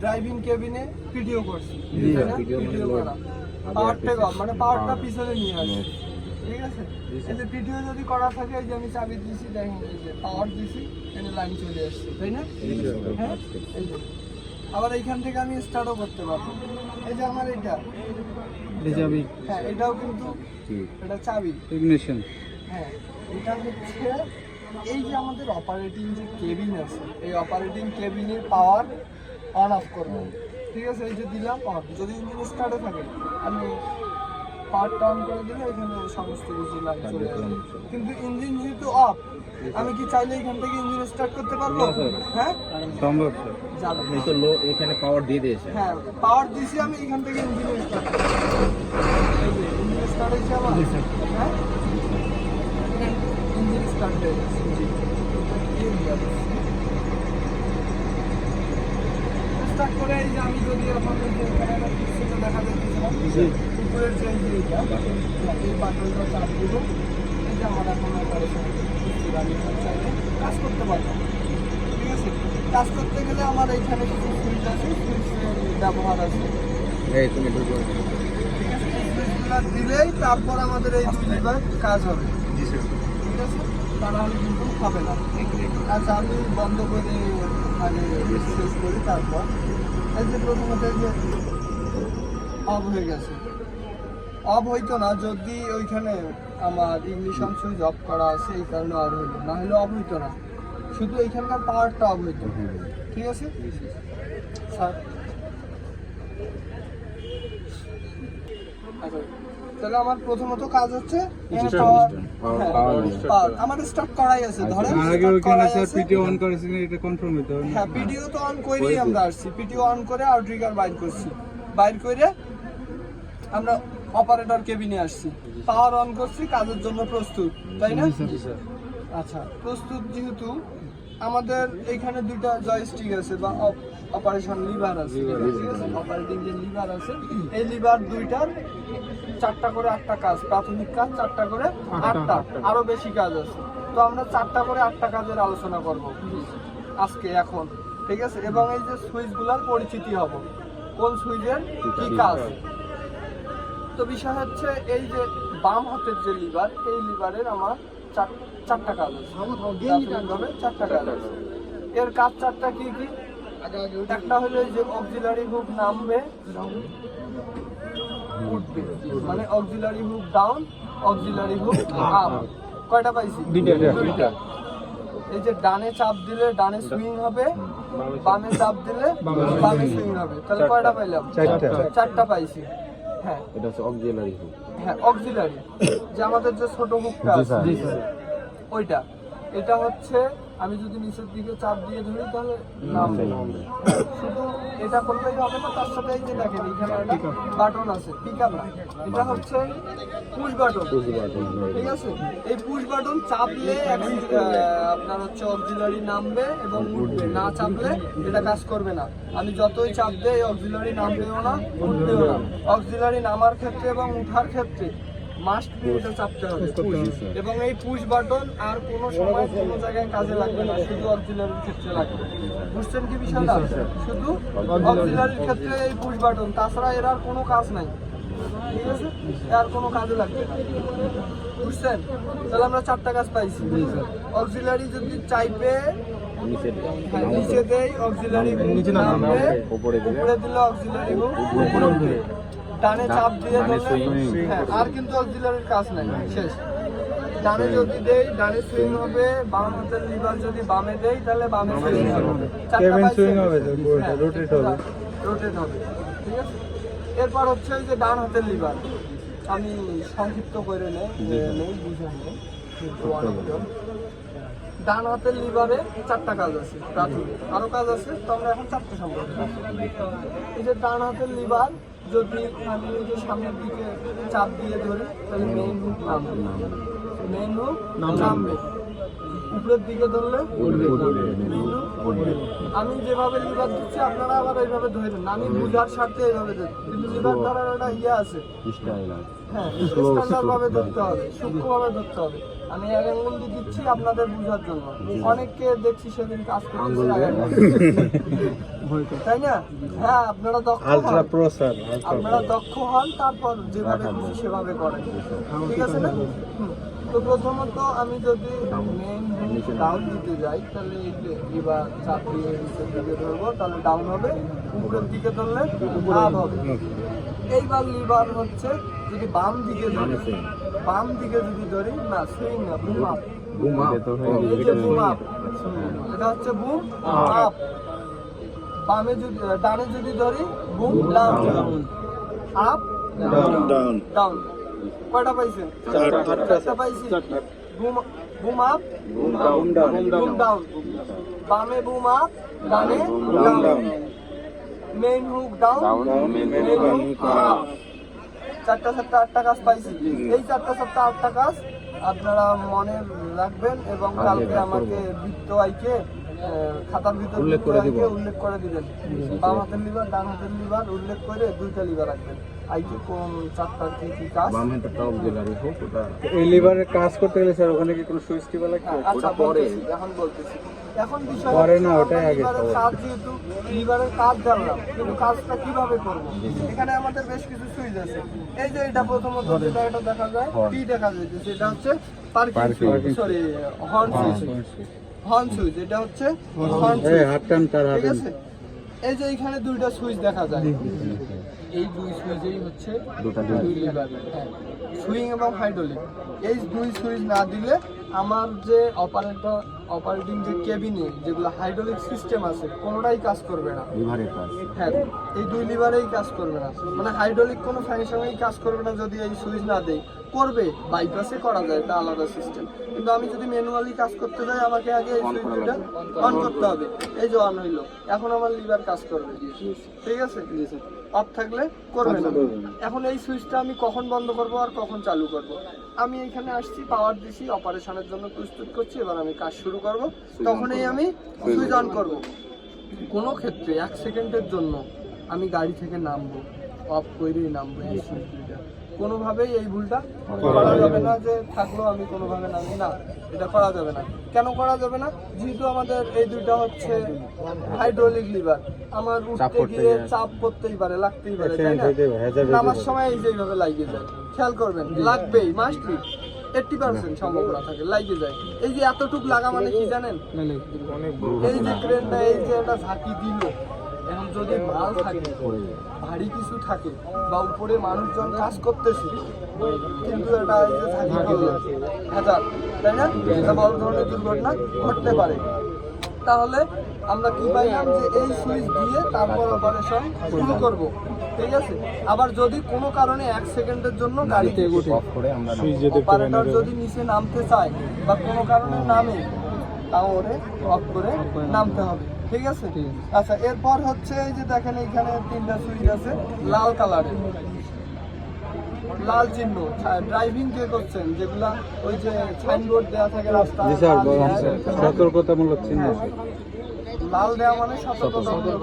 Driving কেবিনে video করছি মানে ভিডিও করা। আগে পাওয়ার একটা টেক অফ মানে পাওয়ারটা। পিছনে নিয়ে আসছি ঠিক আছে? এই যে ভিডিও যদি করা থাকে এই যে আমি চাবি দিয়েছি দেখেন এই যে পাওয়ার দিছি এখানে লাইন চলে আসছে তাই না? হ্যাঁ? এই যে। আবার এইখান থেকে আমি স্টার্টও করতে পারব। এই যে আমার এটা। যাবি হ্যাঁ এটাও কিন্তু এটা চাবি। ইগনিশন হ্যাঁ এটা হচ্ছে এই যে আমাদের অপারেটিং যে কেবিন আছে এই অপারেটিং কেবিনের পাওয়ার অন অফ করব। ঠিক আছে এই যে দিলাম অন যদি ইঞ্জিন স্টার্টে থাকে আমি পাওয়ারটা অন করে দিলে এখানে সমস্ত কিছু লাইন চলে আসবে। কিন্তু ইঞ্জিন যেহেতু অফ আমি কি চাইলে এখান থেকে ইঞ্জিন স্টার্ট করতে পারব? হ্যাঁ? সম্ভব স্যার তো লো এখানে পাওয়ার দিয়ে দিয়েছেন। হ্যাঁ পাওয়ার দিছি আমি এখান থেকে ইঞ্জিন স্টার্ট ইঞ্জিন স্টার্ট হয়েছে আমার। হ্যাঁ? ইঞ্জিন স্টার্ট হয়ে গেছে। করে এই যে আমি যদি এই যে পিকচারটা দেখা যাচ্ছিলাম উপরের যে এই এইটা এই বাটনটা চাপ দিব। এই যে আমার এখন চাইলে কাজ করতে পারব। ঠিক আছে? কাজ করতে গেলে আমার এইখানে কিছু সুইচ আছে সুইচের ব্যবহার আছে। এই তুমি ঢুকো। দিলেই তারপর আমাদের এই লিভার কাজ হবে। ঠিক আছে? তা নাহলে কিন্তু হবে না। আচ্ছা আমি বন্ধ করে আগে শেষ করি তারপর এই যে প্রথমত যে অফ হয়ে গেছে। অফ হইতো না যদি ওইখানে আমার ইংলিশন সুইচ জব করা আছে এই কারণে অফ হইতো না হলে অফ হইতো না। শুধু এইখানকার পাওয়ারটা অফ হইতো। ঠিক আছে? স্যার। আচ্ছা, তাহলে আমার প্রথমত কাজ হচ্ছে হ্যাঁ। আমার স্টার্ট করাই আছে ধরেন আর আগে করাই স্যার। পিটিও অন করেছেন এটা কনফার্ম হতে হবে হ্যাঁ পিডিও তো অন করেই আমরা আসছি পিডিও অন করে আর ট্রিগার বাইর করছি। বাইর করে আমরা অপারেটর কেবিনে আসছি। পাওয়ার অন করছি কাজের জন্য প্রস্তুত তাই না? আচ্ছা প্রস্তুত যেহেতু আমাদের এখানে দুইটা জয়স্টিক আছে বা অপারেশন লিভার আছে ঠিক আছে? অপারেটিং যে লিভার আছে এই লিভার দুইটার চারটা করে আটটা কাজ প্রাথমিক কাজ চারটা করে আটটা আরও বেশি কাজ আছে। তো আমরা চারটা করে আটটা কাজের আলোচনা করব আজকে এখন ঠিক আছে? এবং এই যে সুইচগুলোর পরিচিতি হব কোন সুইচের কি কাজ? তো বিষয় হচ্ছে এই যে বাম হাতের যে লিভার এই লিভারের আমার চার- চারটা কাজ আছে। চারটা কাজ আছে। এর কাজ চারটা কি কি? একটা হলো যে অক্সিলারি হুক নামবে উঠবে মানে auxiliary hook down auxiliary hook up কয়টা পাইছি? দুইটা এই যে ডানে চাপ দিলে ডানে সুইং হবে বামে চাপ দিলে বামে সুইং হবে। তাহলে কয়টা পাইলাম? চারটা। চারটা। পাইছি। হ্যাঁ। এটা হচ্ছে অক্সিলারি হ্যাঁ অক্সিলারি যে আমাদের যে ছোট হুকটা আছে ওইটা। এটা হচ্ছে আমি যদি নিচের দিকে চাপ দিয়ে ধরি তাহলে নামবে। শুধু এটা করলেই হবে না তার সাথে এই যে দেখেন এখানে একটা বাটন আছে পিক আপ এটা হচ্ছে পুশ বাটন ঠিক আছে? এই পুশ বাটন চাপলে আপনার হচ্ছে অক্সিলারি নামবে এবং উঠবে। না চাপলে এটা কাজ করবে না। আমি যতই চাপ দেই অক্সিলারি নামবেও না উঠবেও না। অক্সিলারি নামার ক্ষেত্রে এবং উঠার ক্ষেত্রে মাস্ট বি এটা চাপতে হবে এবং এই পুশ বাটন আর কোনো সময় কোনো জায়গায় কাজে লাগবে না শুধু অক্সিলারির ক্ষেত্রে লাগবে। বুঝছেন কি বিষয়টা? শুধু অক্সিলারির ক্ষেত্রে এই পুশ বাটন তাছাড়া এর আর কোনো কাজ নাই। ঠিক আছে? আর কোনো কাজে লাগবে না। বুঝছেন? তাহলে আমরা চারটা কাজ পাইছি। অক্সিলারি যদি চাইবে নিচে দেয় অক্সিলারি নিচে নামবে। উপরে দিলে অক্সিলারি উপরে ডানে চাপ দিয়ে ধরলে হ্যাঁ আর কিন্তু অক্সিলারির কাজ নাই শেষ। ডানে যদি দেই ডানে সুইং হবে বাম হাতের লিভার যদি বামে দেই তাহলে বামে সুইং হবে। Cabin swing হবে, rotate হবে। রোটেট হবে ঠিক আছে? এরপর হচ্ছে যে ডান হাতের লিভার আমি সংক্ষিপ্ত করে নেই নেই বুঝে নেই ডান হাতের লিভারে চারটা কাজ আছে প্রাথমিক। আরও কাজ আছে তো আমরা এখন চারটে সম্পর্কে এই যে ডান হাতের লিভার যদি আমি এই যে সামনের দিকে চাপ দিয়ে ধরি তাহলে মেইন হুক নামবে। মেইন হুক নামবে। উপরের দিকে ধরলে মেইন হুক উঠবে আমি যেভাবে লিভার দিচ্ছি আপনারা আবার এইভাবে ধরে দেন আমি বুঝার স্বার্থে এইভাবে দেন কিন্তু লিভার ধরার একটা ইয়ে আছে। হ্যাঁ স্ট্যান্ডার্ড ভাবে ধরতে হবে সূক্ষ্মভাবে ধরতে হবে। আমি এক আঙ্গুল দিয়ে দিচ্ছি আপনাদের বুঝার জন্য। অনেককে দেখছি সেদিন কাজ করতেছে। দিয়ে। তাই না? হ্যাঁ আপনারা দক্ষ আলট্রা প্রো স্যার আপনারা দক্ষ হন তারপর যেভাবে খুশি সেভাবে করেন। ঠিক আছে না। তো প্রথমত আমি যদি মেন ডাউন দিতে যাই তাহলে দিয়ে নিচের দিকে ধরবো তাহলে ডাউন হবে। উপরের দিকে ধরলে আপ হবে। এইবার লিভার হচ্ছে যদি বাম দিকে ধরি। বাম দিকে যদি ধরি না সুইং না বুম আপ বুম আপ এটা হচ্ছে বুম আপ বামে যদি ডানে যদি ধরি boom down up down down কয়টা পাইছেন চারটা। পাইছি। Boom boom up boom down boom down বামে বুম আপ ডানে down main hook down main hook up চারটা চারটা আটটা কাজ পাইছি। এই চারটা চারটা আটটা কাজ আপনারা মনে রাখবেন এবং কালকে আমাকে বৃত্ত আইকে খাতার ভিতর উল্লেখ করে আইকে দিব। উল্লেখ করে দিবেন। বাম হাতের লিভার ডান হাতের লিভার উল্লেখ করে দুইটা লিভার রাখবেন। আইকে কোন চারটার কি কি কাজ? বাম হাতে টপ জুয়েলারি হোক ওটা এই লিভারের কাজ করতে গেলে স্যার ওখানে কি কোনো সুইচ টিপা লাগবে আচ্ছা ওটা পরে। এখন বলতেছি। এখন বিষয় পরে না, ওটাই আগে কাজ যেহেতু লিভারের কাজ জানলাম কিন্তু কাজটা কীভাবে করব? এখানে আমাদের বেশ কিছু সুইচ আছে। এই যে এটা প্রথমত যেটা এটা দেখা যায় কি দেখা যায় সেটা হচ্ছে parking sorry horn switch. Horn switch এটা হচ্ছে হর্ন সুইচ ঠিক আছে? এই যে এখানে দুইটা সুইচ দেখা যায়। এই দুই সুইচেই হচ্ছে দুই। লিভার সুইং এবং হাইড্রোলিক এই দুই সুইচ না দিলে আমার যে অপারেটর অপারেটিং যে কেবিনে যেগুলো হাইড্রোলিক সিস্টেম আছে কোনোটাই কাজ করবে না। লিভারের কাজ। হ্যাঁ এই দুই লিভারেই কাজ করবে না। মানে হাইড্রোলিক কোনো ফাংশনেই কাজ করবে না যদি এই সুইচ না দেই করবে বাইপাসে করা যায় এটা আলাদা সিস্টেম কিন্তু আমি যদি ম্যানুয়ালি কাজ করতে যাই আমাকে আগে এই সুইচ দুটা অন করতে হবে। এই যে অন হইল। এখন আমার লিভার কাজ করবে। ঠিক আছে? অফ থাকলে করবে না। এখন এই সুইচটা আমি কখন বন্ধ করব আর কখন চালু করব? আমি এখানে আসছি পাওয়ার দিছি অপারেশনের জন্য প্রস্তুত করছি এবার আমি কাজ শুরু করব। তখনই আমি সুইচ অন করব। কোনো ক্ষেত্রে এক সেকেন্ডের জন্য আমি গাড়ি থেকে নামবো অফ করেই নামবো এই সুইচটা। কোনোভাবেই এই ভুলটা করা যাবে না। যে থাকল আমি কোনোভাবে নামি না এটা করা যাবে না। কেন করা যাবে না? যেহেতু আমাদের এই দুইটা হচ্ছে হাইড্রোলিক লিভার আমার উঠতে গিয়ে চাপ পড়তেই পারে লাগতেই পারে তাই না? hazard হইতে নামার সময় এই যে এইভাবে লাগিয়ে যায়। খেয়াল করবেন লাগবেই মাস্টলি এইটটি পার্সেন্ট সম্ভাবনা থাকে লাগিয়ে যায়। এই যে এতটুক লাগা মানে কি জানেন? এই যে ক্রেনটা এই যে একটা ঝাঁকি দিল। এখন যদি মাল থাকে ভারী কিছু থাকে বা উপরে মানুষজন কাজ করতেছে কিন্তু এটা হাজার তাই না? এটা বড় ধরনের দুর্ঘটনা ঘটতে পারে। তাহলে আমরা কি পাইলাম যে এই সুইচ দিয়ে তারপর অপারেশন শুরু করব ঠিক আছে? আবার যদি কোনো কারণে এক সেকেন্ডের জন্য গাড়িতে অফ করে আমরা সুইচ যেতে অপারেটর যদি নিচে নামতে চায় বা কোনো কারণে নামে তাও ওরে অফ করে নামতে হবে। ঠিক আছে? আচ্ছা এরপর হচ্ছে এই যে দেখেন এখানে তিনটা সুইচ আছে লাল কালারের। লাল চিহ্ন ড্রাইভিং কে করছেন যেগুলা ওই যে সাইনবোর্ড দেওয়া থাকে রাস্তা সতর্কতামূলক চিহ্ন আছে। লাল দেওয়া মানে সতর্কতামূলক।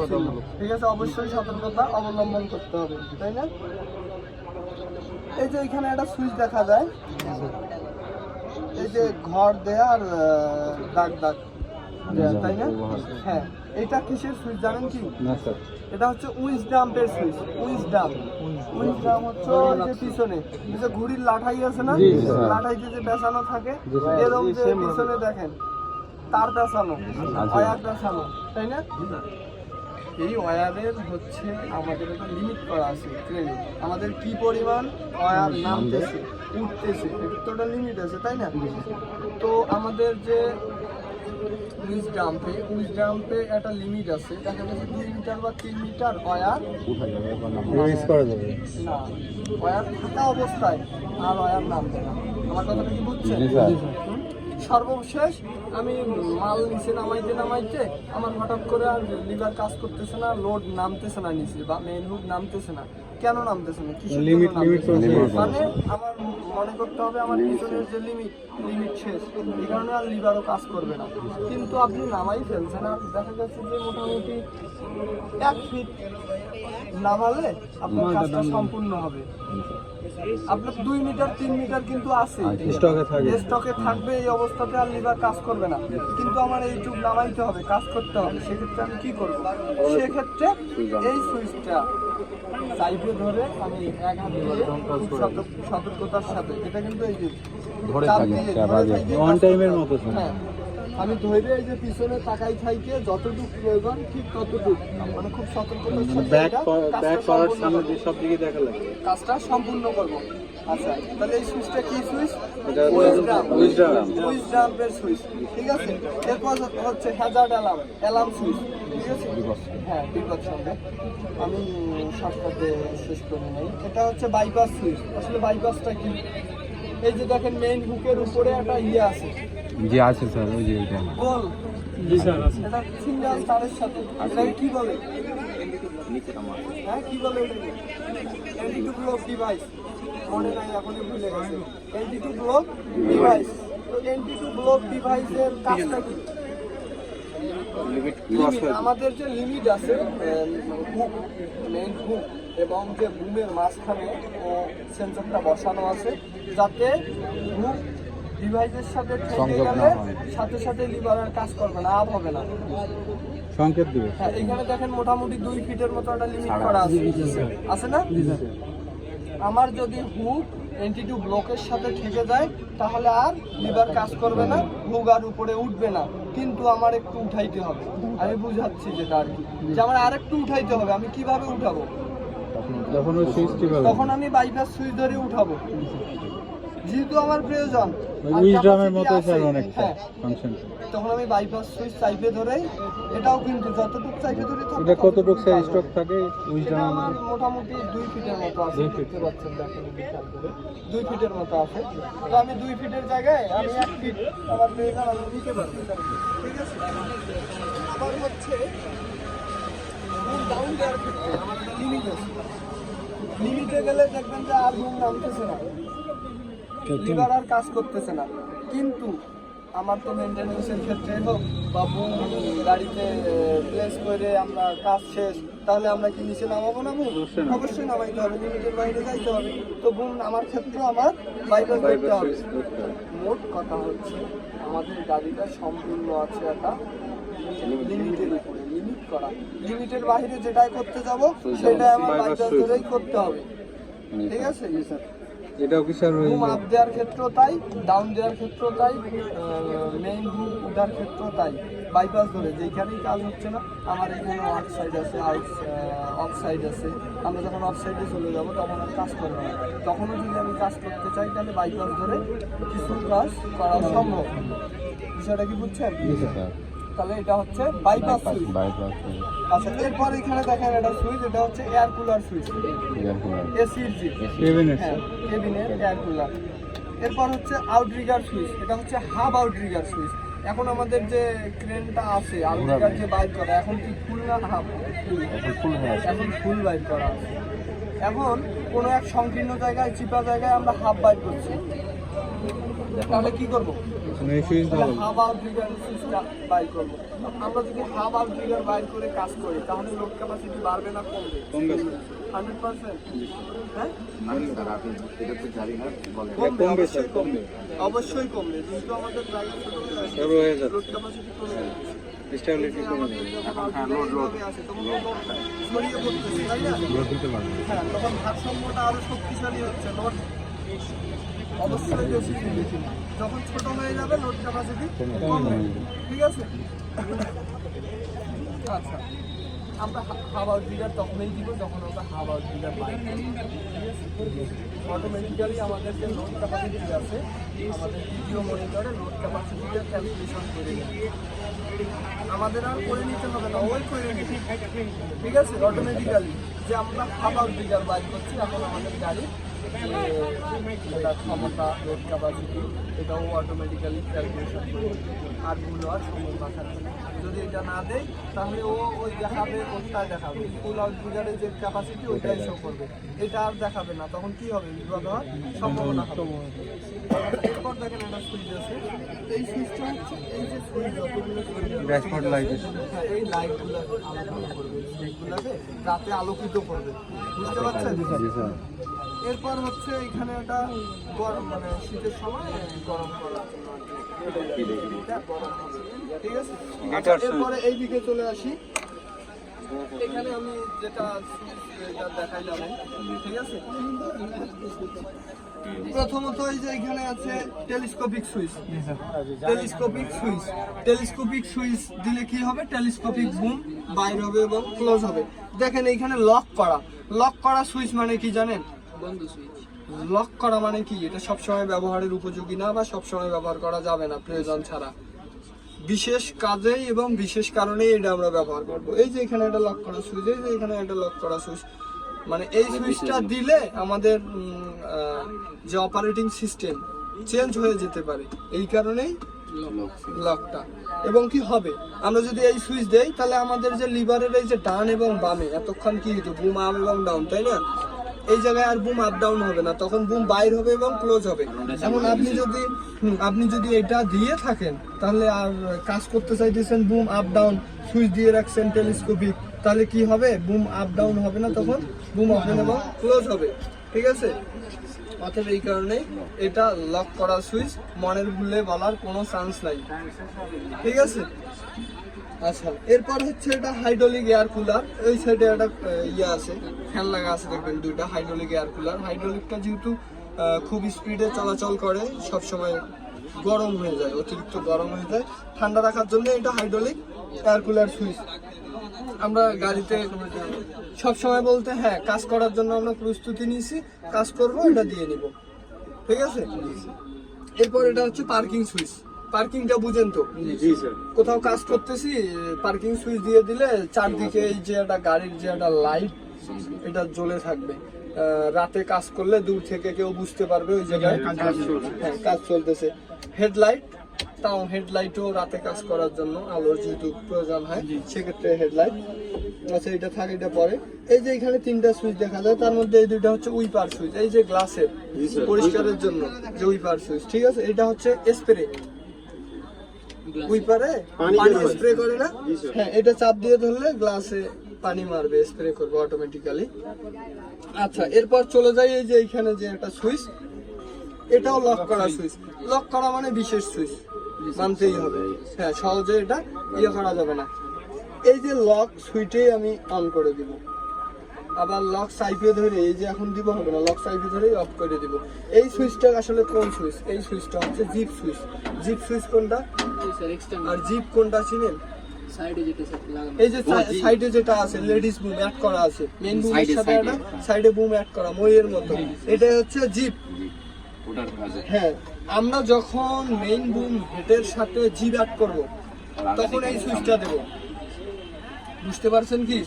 ঠিক আছে অবশ্যই সতর্কতা অবলম্বন করতে হবে তাই না? এই যে এখানে একটা সুইচ দেখা যায়। এই যে ঘর দেয়া আর দাগ দাগ। তাই না? হ্যাঁ এটা কিসের সুইচ জানেন কি? এটা হচ্ছে উইস ডাম্পের সুইচ উইস ডাম্প। উইস ডাম্প। হচ্ছে যে পিছনে যে ঘুড়ির লাঠাই আছে না? লাঠাইতে যে পেছানো থাকে এরকম যে পিছনে দেখেন তার পেছানো ওয়ার পেছানো তাই না? এই ওয়ারের হচ্ছে আমাদের একটা লিমিট করা আছে ট্রেনে আমাদের কি পরিমাণ ওয়ার নামতেছে উঠতেছে একটা লিমিট আছে তাই না? তো আমাদের যে উইস ডাম্পে উইস ডাম্পে একটা লিমিট আছে। দেখা যাচ্ছে দুই মিটার বা তিন মিটার ওয়ার উঠা যাবে করা না ওয়ার থাকা অবস্থায় আর ওয়ার নামবে না। আমার কথাটা কি বুঝছেন? জি, স্যার। হুম? সর্বশেষ আমি মাল নিচে নামাইতে নামাইতে আমার হঠাৎ করে আর লিভার কাজ করতেছে না লোড নামতেছে না নিচে বা মেইন হুড নামতেছে না। কেন নামতেছে না। মানে আমার মনে করতে হবে আমার পিছনের যে লিমিট লিমিট শেষ। এই কারণে আর লিভারও কাজ করবে না। কিন্তু আপনি নামাই ফেলছেন আর দেখা যাচ্ছে যে মোটামুটি এক ফিট নামালে আপনার কাজটা সম্পূর্ণ হবে। আপনার দুই মিটার তিন মিটার কিন্তু আছে স্টকে স্টকে থাকবে এই অবস্থাতে আর লিভার কাজ করবে না। কিন্তু আমার এই টুব নামাইতে হবে কাজ করতে হবে। সেক্ষেত্রে আমি কি করব? সেক্ষেত্রে এই সুইচটা সাইডে ধরে আমি এক হাত দিয়ে সতর্কতার সাথে এটা কিন্তু এই যে ধরে থাকে, চাপ ওয়ান টাইমের মতো হ্যাঁ। আমি ধরে এই যে পিছনে তাকাই থাইকে যতটুকু প্রয়োজন ঠিক ততটুকু। মানে খুব সতর্কতার সাথে ব্যাক কাজটা ব্যাক করার সম্পূর্ণ সামনে করব। সব দিকে দেখা লাগে কাজটা সম্পূর্ণ করব। আচ্ছা তাহলে এই সুইচটা কি সুইচ? সুইচ ঠিক আছে? এরপর হচ্ছে হ্যাজার্ড অ্যালার্ম অ্যালার্ম সুইচ ঠিক আছে? হ্যাঁ বিপদ সঙ্গে। আমি শর্টকাটে শেষ করে নেই। এটা হচ্ছে বাইপাস সুইচ। আসলে বাইপাসটা কি? এই যে দেখেন মেইন হুকের উপরে একটা ইয়ে আছে। জি আছে স্যার ওই যে এটা। এটা সিঙ্গেল তারের সাথে কি বলে? হ্যাঁ কি বলে ব্লক ডিভাইস মনে নাই এখনই ভুলে গেছে। এন্টি টু ব্লক ডিভাইস তো এন্টি টু ব্লক ডিভাইসের কাজটা কি? আমাদের যে লিমিট আছে হুক মেইন হুক এবং যে বুমের মাঝখানে সেন্সরটা বসানো আছে যাতে হুক ডিভাইসের সাথে সংযোগ না হয়। সাথে সাথে লিভার আর কাজ করবে না আপ হবে না। সংকেত দিবে। হ্যাঁ এখানে দেখেন মোটামুটি দুই ফিটের মতো একটা লিমিট করা আছে। আছে। না? আমার যদি হুক এন্টি টু ব্লকের সাথে ঠেকে যায় তাহলে আর লিভার কাজ করবে না হুক আর উপরে উঠবে না। কিন্তু আমার একটু উঠাইতে হবে। আমি বুঝাচ্ছি যেটা আর কি। যে আমার আর একটু উঠাইতে হবে আমি কীভাবে উঠাবো? তখন আমি বাইপাস সুইচ ধরে উঠাবো। যেহেতু আমার প্রয়োজন আর মতো স্যার অনেকটা হ্যাঁ। ফাংশন তখন আমি বাইপাস সুইচ চাইপে ধরে এটাও কিন্তু যতটুকু চাইপে ধরে এটা কতটুকু স্যার স্টক থাকে? এটা আমার মোটামুটি দুই ফিটের মতো আছে দুই ফিট। দেখতে দেখেন খেয়াল ফিটের মতো আছে। তো আমি দুই ফিটের জায়গায় আমি এক ফিট আমার প্রয়োজন আমি নিতে পারব। ঠিক আছে? আবার হচ্ছে ডাউন ক্ষেত্রে লিমিট আছে। লিমিটে গেলে দেখবেন যে আর ঘুম নামতেছে না। লিভার আর কাজ করতেছে না। কিন্তু আমার তো মেনটেন্যান্সের ক্ষেত্রে হোক বা গাড়িতে প্লেস করে আমরা কাজ শেষ তাহলে আমরা কি নিচে নামাবো না বুম অবশ্যই। নামাইতে হবে লিমিটের বাইরে যাইতে হবে। তো বুম আমার ক্ষেত্রে আমার বাইপাস করতে হবে। মোট কথা হচ্ছে আমাদের গাড়িটা সম্পূর্ণ আছে একটা লিমিটের উপরে লিমিট করা। লিমিটের বাইরে যেটাই করতে যাব সেটাই আমার বাইপাস ধরেই করতে হবে। ঠিক আছে? এটাও কি স্যার ওই আপ দেওয়ার ক্ষেত্রেও তাই ডাউন দেওয়ার ক্ষেত্রেও তাই মেইন হুম উঠার ক্ষেত্রেও তাই বাইপাস ধরে যেখানেই কাজ হচ্ছে না আমার এখানে আউট সাইড আছে আউট অফ সাইড আছে। আমরা যখন অফ সাইডে চলে যাব তখন আর কাজ করবে না। তখনও যদি আমি কাজ করতে চাই তাহলে বাইপাস ধরে কিছু কাজ করা সম্ভব। বিষয়টা কি বুঝছেন? তাহলে এটা হচ্ছে বাইপাস সুইচ বাইপাস আচ্ছা এরপর এখানে দেখেন এটা সুইচ এটা হচ্ছে এয়ার কুলার সুইচ এসির জি কেবিনেট হ্যাঁ কেবিনের এয়ার কুলার এরপর হচ্ছে আউটরিগার সুইচ এটা হচ্ছে হাব আউটরিগার সুইচ এখন আমাদের যে ক্রেনটা আছে আউটরিগার যে বাইর করা এখন কি ফুল না হাফ ফুল এখন ফুল বাইর করা আছে। এখন কোনো এক সংকীর্ণ জায়গায় চিপা জায়গায় আমরা হাফ বাইর করছি। তাহলে কি করব? মানে তাহলে ভালো হাফ আউটরিগার সুইচটা বাইর করব। আমরা যদি হাফ আউটরিগার বাইর করে কাজ করি তাহলে লোড ক্যাপাসিটি বাড়বে না কমবে। কমবে স্যার। হান্ড্রেড পার্সেন্ট হ্যাঁ? স্যার আপনি এটা তো জানি না বলেন। কমবে স্যার, কমবে। অবশ্যই কমবে। যেহেতু আমাদের জায়গা ছোট হয়ে যাচ্ছে। হয়ে। লোড ক্যাপাসিটি কমে যাচ্ছে। স্টেবিলিটি কমে যাবে হ্যাঁ, আছে, তখন লোড ছড়িয়ে পড়তেছে, তাই না? লোড দিতে পারবেন হ্যাঁ, তখন ভারসাম্যটা আরও শক্তিশালী হচ্ছে লোড অবশ্যই বেশি। যখন ছোট হয়ে যাবে লোড ক্যাপাসিটি কমবে ঠিক আছে? আচ্ছা। আমরা হাওয়া ডিগার তখনই দিব যখন আমরা হাওয়া ডিগার পাই অটোমেটিক্যালি আমাদের যে লোড ক্যাপাসিটি আছে। আমাদের ভিডিও মনিটরে লোড ক্যাপাসিটিটা ক্যালকুলেশন করে আমাদের আর করে নিতে হবে না ওই করে নিতে ঠিক আছে? অটোমেটিক্যালি যে আমরা হাওয়া ডিগার বাইক করছি এখন আমাদের গাড়ি ক্ষমতা লোড ক্যাপাসিটি এটাও অটোমেটিক্যালি ক্যালকুলেশন করে নেবে। আর ভুল হওয়ার সম্ভাবনা থাকবে না। যদি এটা না দেয় তাহলে ও ওই দেখাবে ওটা দেখাবে ফুল আউট ডিগারের যে ক্যাপাসিটি ওইটাই শো করবে এটা আর দেখাবে না তখন কি হবে বিপদ হওয়ার সম্ভাবনা হবে এরপর দেখেন একটা সুইচ আছে এই সুইচটা হচ্ছে এই যে সুইচ যতগুলো ড্যাশবোর্ড লাইট এই লাইটগুলো আলোকিত করবে রাতে আলোকিত করবে বুঝতে পারছেন এরপর হচ্ছে এখানে একটা গরম মানে শীতের সময় গরম করার জন্য। ঠিক আছে? আচ্ছা, এরপরে এই দিকে চলে আসি। এখানে আমি যেটা এটা দেখাইলাম ঠিক আছে? প্রথমত এই যে এখানে আছে telescopic switch. Telescopic switch. Telescopic switch দিলে কি হবে? টেলিস্কোপিক বুম বাইর হবে এবং ক্লোজ হবে। দেখেন এইখানে লক করা। লক করা সুইচ মানে কি জানেন? লক করা মানে কি? এটা সবসময় ব্যবহারের উপযোগী না বা সবসময় ব্যবহার করা যাবে না প্রয়োজন ছাড়া। বিশেষ কাজে এবং বিশেষ কারণে এটা আমরা ব্যবহার করব। এই যে এখানে একটা লক করা সুইচ এই যে এখানে একটা লক করা সুইচ মানে এই সুইচটা দিলে আমাদের যে অপারেটিং সিস্টেম চেঞ্জ হয়ে যেতে পারে। এই কারণেই লকটা এবং কি হবে? আমরা যদি এই সুইচ দেই তাহলে আমাদের যে লিভারের এই যে ডান এবং বামে এতক্ষণ কি হতো বুম আপ এবং ডাউন তাই না? এই জায়গায় আর বুম আপ ডাউন হবে না। তখন বুম বাইর হবে এবং ক্লোজ হবে। এখন আপনি যদি আপনি যদি এটা দিয়ে থাকেন, তাহলে আর কাজ করতে চাইতেছেন বুম আপ ডাউন সুইচ দিয়ে রাখছেন টেলিস্কোপিক তাহলে কি হবে? বুম আপ ডাউন হবে না তখন? বুম ওপেন এবং ক্লোজ হবে। ঠিক আছে? অতএব এই কারণে এটা লক করা সুইচ মনের ভুলে বলার কোনো চান্স নাই। ঠিক আছে? আচ্ছা। এরপর হচ্ছে এটা হাইড্রোলিক এয়ার কুলার এই সাইডে একটা ইয়ে আছে ফ্যান লাগা আছে, দেখবেন দুইটা হাইড্রোলিক এয়ার কুলার হাইড্রোলিকটা যেহেতু খুব স্পিডে চলাচল করে সব সময় গরম হয়ে যায়, অতিরিক্ত গরম হয়ে যায়। ঠান্ডা রাখার জন্য এটা হাইড্রোলিক এয়ার কুলার সুইচ আমরা গাড়িতে সব সময় বলতে হ্যাঁ কাজ করার জন্য আমরা প্রস্তুতি নিয়েছি, কাজ করব, এটা দিয়ে নিব। ঠিক আছে? এরপর এটা হচ্ছে পার্কিং সুইচ পার্কিংটা বুঝেন তো। জি স্যার কোথাও কাজ করতেছি পার্কিং সুইচ দিয়ে দিলে চারদিকে এই যে একটা গাড়ির যে একটা লাইট এটা জ্বলে থাকবে। রাতে কাজ করলে দূর থেকে কেউ বুঝতে পারবে ওই জায়গায়। হ্যাঁ কাজ চলতেছে। হেডলাইট তাও হেডলাইটও রাতে কাজ করার জন্য আলোর যেহেতু প্রয়োজন হয় সেক্ষেত্রে হেডলাইট। আচ্ছা এটা থাকে এটা পরে। এই যে এখানে তিনটা সুইচ দেখা যায় তার মধ্যে এই দুইটা হচ্ছে উইপার সুইচ। এই যে গ্লাসের পরিষ্কারের জন্য যে উইপার সুইচ ঠিক আছে? এটা হচ্ছে স্প্রে। উইপারে পানি স্প্রে করে না? হ্যাঁ এটা চাপ দিয়ে ধরলে গ্লাসে পানি মারবে স্প্রে করবে অটোমেটিক্যালি আচ্ছা এরপর চলে যাই এই যে এইখানে যে একটা সুইচ। এটাও লক করা সুইচ। লক করা মানে বিশেষ সুইচ। মানতেই হবে। হ্যাঁ সহজে এটা ইয়ে করা যাবে না। এই যে লক সুইচেই আমি অন করে দিব। আবার লক সাইপে ধরে এই যে এখন দিব হবে না লক সাইপে ধরেই অফ করে দিব। এই সুইচটা আসলে কোন সুইচ? এই সুইচটা হচ্ছে জিপ সুইচ। জিপ সুইচ কোনটা? আর জিপ কোনটা চিনেন এই যে সাইডে যেটা আছে লেডিস বুম অ্যাড করা আছে। মেইন বুমের সাথে একটা সাইডে বুম অ্যাড করা মইয়ের মতো। এটা হচ্ছে জিপ। হ্যাঁ আমরা যখন মেইন বুম হেডের সাথে জিপ অ্যাড করব তখন এই সুইচটা দেব। বুঝতে পারছেন কি?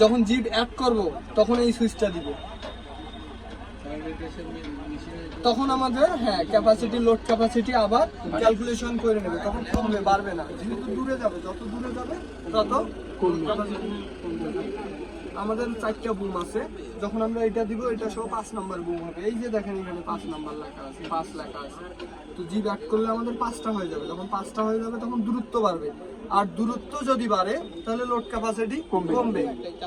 যখন জিপ অ্যাড করব তখন এই সুইচটা দিব। তখন আমাদের হ্যাঁ ক্যাপাসিটি লোড ক্যাপাসিটি আবার ক্যালকুলেশন করে নেবে। তখন কমবে, বাড়বে না। যেহেতু দূরে যাবে, যত দূরে যাবে, তত আমাদের চারটা বুম আছে। যখন আমরা এটা দিব, এটা সহ পাঁচ নাম্বার বুম হবে। এই যে দেখেন এখানে পাঁচ নাম্বার লেখা আছে, পাঁচ লেখা আছে। তো জি ব্যাক করলে আমাদের পাঁচটা হয়ে যাবে। যখন পাঁচটা হয়ে যাবে, তখন দূরত্ব বাড়বে। আর দূরত্ব যদি বাড়ে তাহলে লোড ক্যাপাসিটি কমবে।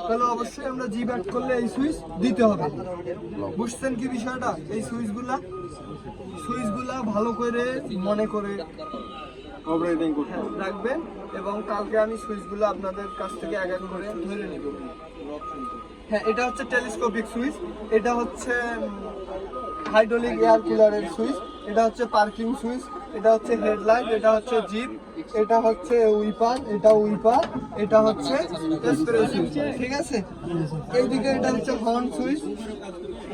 তাহলে অবশ্যই আমরা জি ব্যাক করলে এই সুইচ দিতে হবে। বুঝছেন কি বিষয়টা? এই সুইচগুলা সুইচগুলা ভালো করে মনে করে অপারেটিং করতে রাখবেন এবং কালকে আমি সুইচগুলো আপনাদের কাছ থেকে এক এক করে ধরে নিব। হ্যাঁ এটা হচ্ছে টেলিস্কোপিক সুইচ এটা হচ্ছে হাইড্রোলিক এয়ার কুলারের সুইচ এটা হচ্ছে পার্কিং সুইচ এটা হচ্ছে হেডলাইট এটা হচ্ছে জিপ এটা হচ্ছে উইপার এটা উইপার এটা হচ্ছে ঠিক আছে এইদিকে এটা হচ্ছে হর্ন সুইচ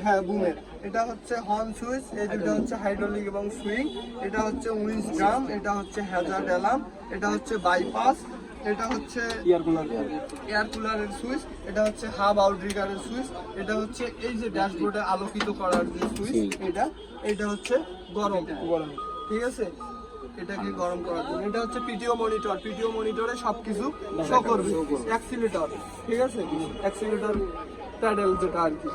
হ্যাঁ বুমের এটা হচ্ছে হর্ন সুইচ এই দুটো হচ্ছে হাইড্রোলিক এবং সুইং এটা হচ্ছে উইন্স ড্রাম এটা হচ্ছে হ্যাজার্ড অ্যালার্ম এটা হচ্ছে বাইপাস এটা হচ্ছে ইয়ার কুলার এয়ার কুলারের সুইচ এটা হচ্ছে হাব আউটরিগারের সুইচ এটা হচ্ছে এই যে ড্যাশবোর্ডে আলোকিত করার যে সুইচ এটা এটা হচ্ছে গরম গরম ঠিক আছে এটাকে গরম করার জন্য। এটা হচ্ছে পিটিও মনিটর পিটিও মনিটরে সবকিছু শো করবে। অ্যাক্সিলেটর ঠিক আছে? অ্যাক্সিলেটর প্যাডেল যেটা আর কি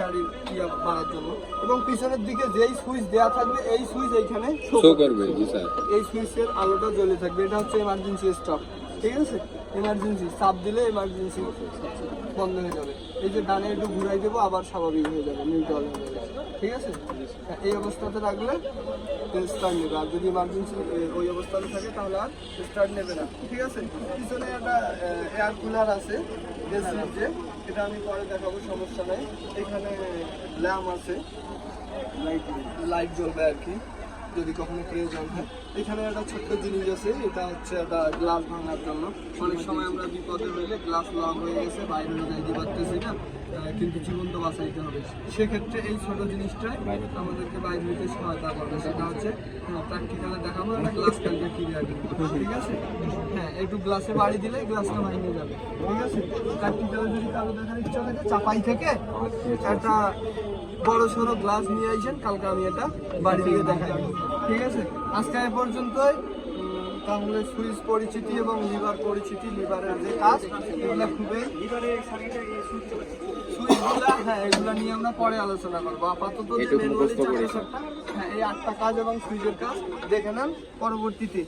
গাড়ির ইয়া বাড়ার জন্য। এবং পিছনের দিকে যেই সুইচ দেওয়া থাকবে এই সুইচ এইখানে শো করবে। এই সুইচের আলোটা জ্বলে থাকবে। এটা হচ্ছে এমার্জেন্সি স্টপ ঠিক আছে? এমার্জেন্সি চাপ দিলে এমার্জেন্সি বন্ধ হয়ে যাবে। এই যে ডানে একটু ঘুরাই দেবো আবার স্বাভাবিক হয়ে যাবে নিউট্রাল হয়ে যাবে। ঠিক আছে? হ্যাঁ, এই অবস্থাতে রাখলে স্টার্ট নেবে। আর যদি ইমার্জেন্সি ওই অবস্থাতে থাকে, তাহলে আর স্টার্ট নেবে না। ঠিক আছে? পিছনে একটা এয়ার কুলার আছে যে, এটা আমি পরে দেখাবো, সমস্যা নেই। এখানে ল্যাম্প আছে। লাইট লাইট জ্বলবে আর কি। যদি কখনো প্রয়োজন হয় এখানে একটা ছোট্ট জিনিস আছে, এটা হচ্ছে একটা গ্লাস ভাঙার জন্য। অনেক সময় আমরা বিপদে হইলে গ্লাস লং হয়ে গেছে, বাইরে যাইতে পারতেছি না কিন্তু জীবন্ত বাঁচাইতে হবে। সেক্ষেত্রে এই ছোট জিনিসটাই আমাদেরকে বাইরে হইতে সহায়তা করবে। সেটা হচ্ছে প্র্যাকটিক্যালে দেখাবো, একটা গ্লাস কালকে ফিরে আসবে ঠিক আছে? হ্যাঁ একটু গ্লাসে বাড়ি দিলে গ্লাসটা ভেঙে যাবে। ঠিক আছে? প্র্যাকটিক্যালে যদি কারও দেখার ইচ্ছা থাকে, চাপাই থেকে একটা বড় সড়ো গ্লাস নিয়ে আইছেন কালকে আমি এটা বাড়ি থেকে দেখাই। ঠিক আছে? আজকে এ পর্যন্তই। তাহলে সুইচ পরিচিতি এবং লিভার পরিচিতি লিভারের যে কাজ এগুলো খুবই সুইচগুলা হ্যাঁ এগুলো নিয়ে আমরা পরে আলোচনা করব। আপাতত যে হ্যাঁ এই আটটা কাজ এবং সুইচের কাজ দেখে নেন পরবর্তীতে।